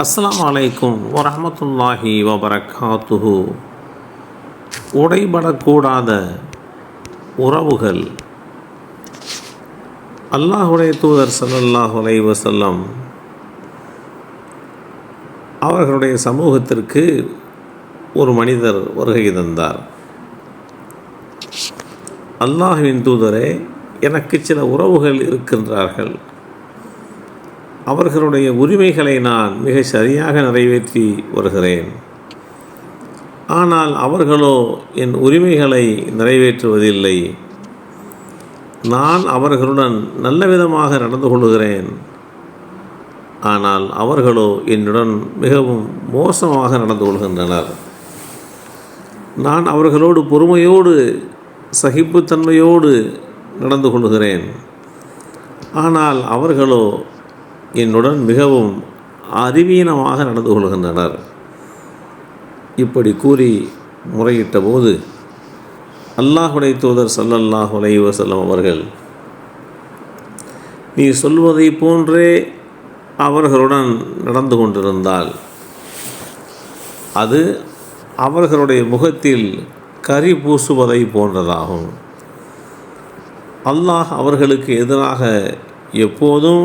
அஸ்லாம் அலைக்கும் வரமத்துல்லாஹி வபரகாத்துஹு. உடைபடக்கூடாத உறவுகள். அல்லாஹுடைய தூதர் சல்லாஹ் அலைஹி அவர்களுடைய சமூகத்திற்கு ஒரு மனிதர் வருகை தந்தார். அல்லாஹுவின் தூதரே எனக்கு சில உறவுகள் இருக்கின்றார்கள். அவர்களுடைய உரிமைகளை நான் மிக சரியாக நிறைவேற்றி வருகிறேன். ஆனால் அவர்களோ என் உரிமைகளை நிறைவேற்றுவதில்லை. நான் அவர்களுடன் நல்ல விதமாக நடந்து கொள்கிறேன் ஆனால் அவர்களோ என்னுடன் மிகவும் மோசமாக நடந்து கொள்கின்றனர். நான் அவர்களோடு பொறுமையோடு சகிப்புத்தன்மையோடு நடந்து கொள்கிறேன் ஆனால் அவர்களோ என்னுடன் மிகவும் அறிவீனமாக நடந்து கொள்கின்றனர். இப்படி கூறி முறையிட்ட போது அல்லாஹுடைய தூதர் சல்லல்லாஹ் வசல்லம் அவர்கள் நீ சொல்வதை போன்றே அவர்களுடன் நடந்து கொண்டிருந்தால் அது அவர்களுடைய முகத்தில் கரி பூசுவதை போன்றதாகும். அல்லாஹ் அவர்களுக்கு எதிராக எப்போதும்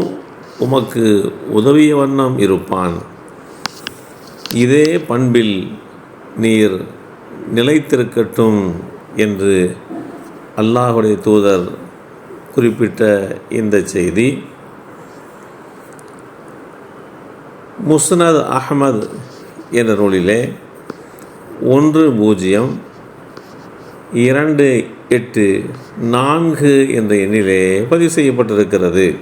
உமக்கு உதவிய வண்ணம் இருப்பான். இதே பண்பில் நீர் நிலைத்திருக்கட்டும் என்று அல்லாஹுடைய தூதர் குறிப்பிட்ட இந்த செய்தி. முஸ்னத் அஹமது என்ற நூலிலே ஒன்று பூஜ்ஜியம் இரண்டு எட்டு நான்கு என்ற எண்ணிலே பதிவு செய்யப்பட்டிருக்கிறது.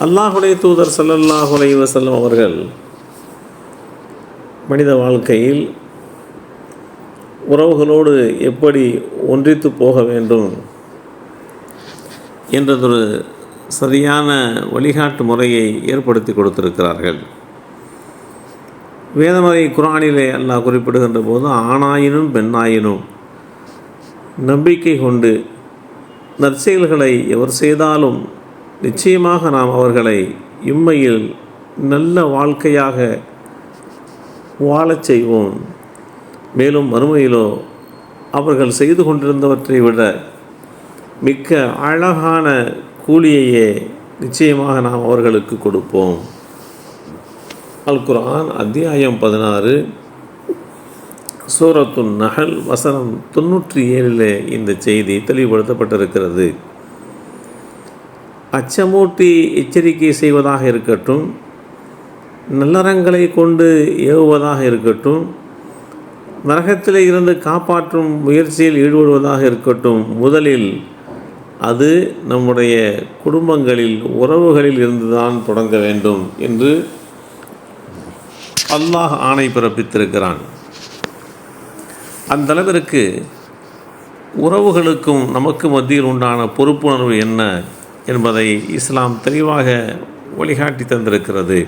அல்லாஹுடைய தூதர் சல்லல்லாஹுலை வசல்லம் அவர்கள் மனித வாழ்க்கையில் உறவுகளோடு எப்படி ஒன்றித்து போக வேண்டும் என்றதொரு சரியான வழிகாட்டு முறையை ஏற்படுத்தி கொடுத்திருக்கிறார்கள். வேதமறை குரானிலே அல்லாஹ் குறிப்பிடுகின்ற போது ஆணாயினும் பெண்ணாயினும் நம்பிக்கை கொண்டு நற்செயல்களை எவர் செய்தாலும் நிச்சயமாக நாம் அவர்களை இம்மையில் நல்ல வாழ்க்கையாக வாழச் செய்வோம். மேலும் மறுமையிலோ அவர்கள் செய்து கொண்டிருந்தவற்றை விட மிக்க அழகான கூலியையே நிச்சயமாக நாம் அவர்களுக்கு கொடுப்போம். அல் குரான் அத்தியாயம் பதினாறு. சூரத்துன் நகல் வசனம் தொன்னூற்றி ஏழிலே இந்த செய்தி தெளிவுபடுத்தப்பட்டிருக்கிறது. அச்சமூட்டி எச்சரிக்கை செய்வதாக இருக்கட்டும் நல்லறங்களை கொண்டு ஏவுவதாக இருக்கட்டும் நரகத்தில் இருந்து காப்பாற்றும் முயற்சியில் ஈடுபடுவதாக இருக்கட்டும் முதலில் அது நம்முடைய குடும்பங்களில் உறவுகளில் இருந்துதான் தொடங்க வேண்டும் என்று அல்லாஹ் ஆணை பிறப்பித்திருக்கிறான். அந்த அளவிற்கு உறவுகளுக்கும் நமக்கு மத்தியில் உண்டான பொறுப்புணர்வு என்ன? என்பதை இஸ்லாம் தெளிவாக வழிகாட்டி தந்திருக்கிறது.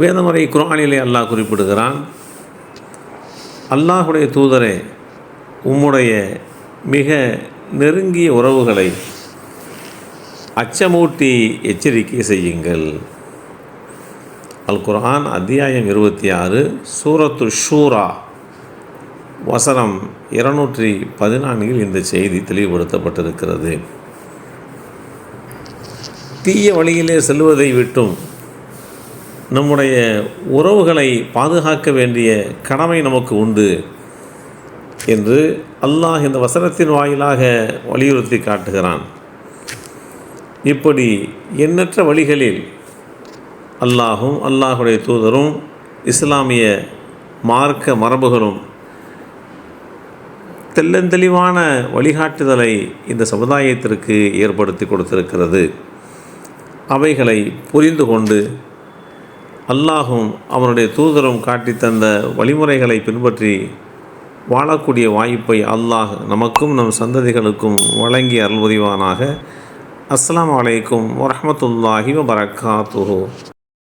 வேதமுறை குரானிலே அல்லாஹ் குறிப்பிடுகிறான் அல்லாஹுடைய தூதரே உம்முடைய மிக நெருங்கிய உறவுகளை அச்சமூட்டி எச்சரிக்கை செய்யுங்கள். அல் குரான் அத்தியாயம் இருபத்தி ஆறு சூரத்து ஷூரா வசனம் இருநூற்றி பதினான்கில் இந்த செய்தி தெளிவுபடுத்தப்பட்டிருக்கிறது. தீய வழியிலே செல்வதை விட்டும் நம்முடைய உறவுகளை பாதுகாக்க வேண்டிய கடமை நமக்கு உண்டு என்று அல்லாஹ் இந்த வசனத்தின் வாயிலாக வலியுறுத்தி காட்டுகிறான். இப்படி எண்ணற்ற வழிகளில் அல்லாஹும் அல்லாஹுடைய தூதரும் இஸ்லாமிய மார்க்க மரபுகளும் தெல்லந்தெளிவான வழிகாட்டுதலை இந்த சமுதாயத்திற்கு ஏற்படுத்தி கொடுத்திருக்கிறது. அவைகளை புரிந்து கொண்டு அல்லாஹும் அவனுடைய தூதரும் காட்டித்தந்த வழிமுறைகளை பின்பற்றி வாழக்கூடிய வாய்ப்பை அல்லாஹ் நமக்கும் நம் சந்ததிகளுக்கும் வழங்கி அருள்புரிவானாக. அஸ்லாம் வலைக்கும் வரமத்துல்லாஹி வபரகாத்துஹு